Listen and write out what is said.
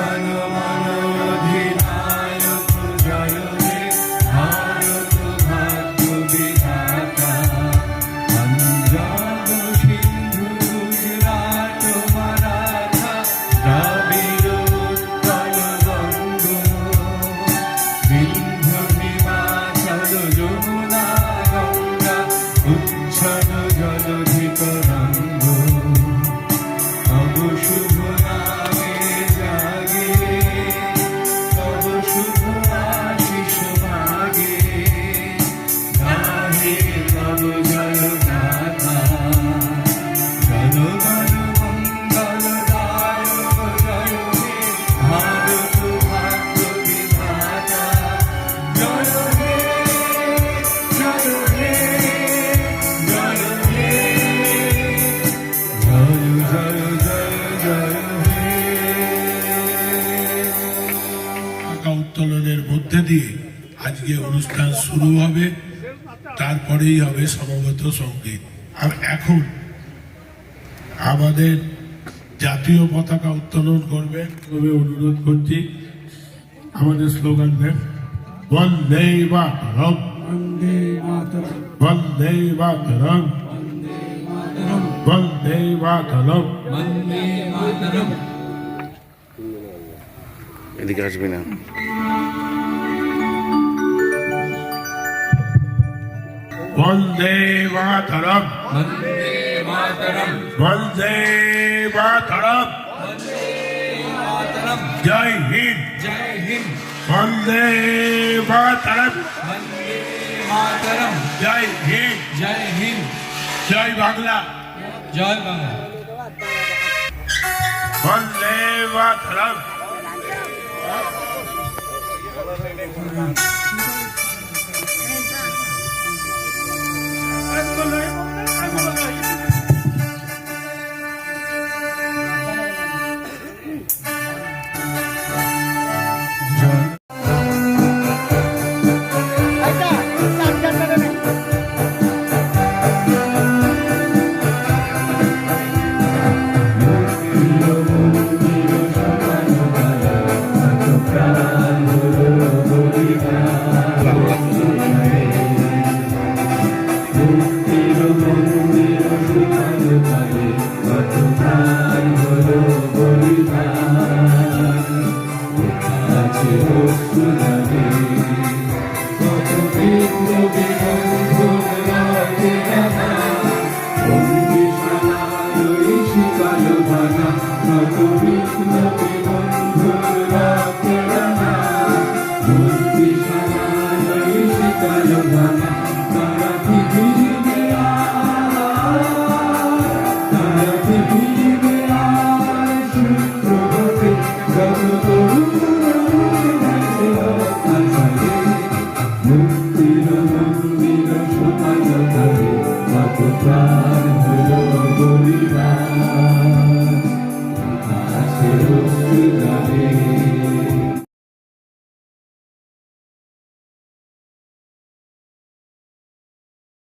Nirvana. পতাকা উত্তোলনের মধ্যে দিয়ে আজকে অনুষ্ঠান শুরু হবে। তারপরেই হবে সমবেত সংগীত আর এখন আমাদের জাতীয় পতাকা উত্তোলন করবে। তবে অনুরোধ করছি আমাদের স্লোগান দেন বন্দে মাতরম। বন্দে মাতরম। বন্দে মাতরম। এদিকে আসবি না। বন্দে মাতরম। বন্দে মাতরম। জয় হিন্দ। জয় হিন্দ বন্দে মাতরম। বন্দে মাতরম জয় হিন্দ। জয় হিন্দ জয় বাংলা জয় বাংলা। বন্দে মাতরম। Thank you.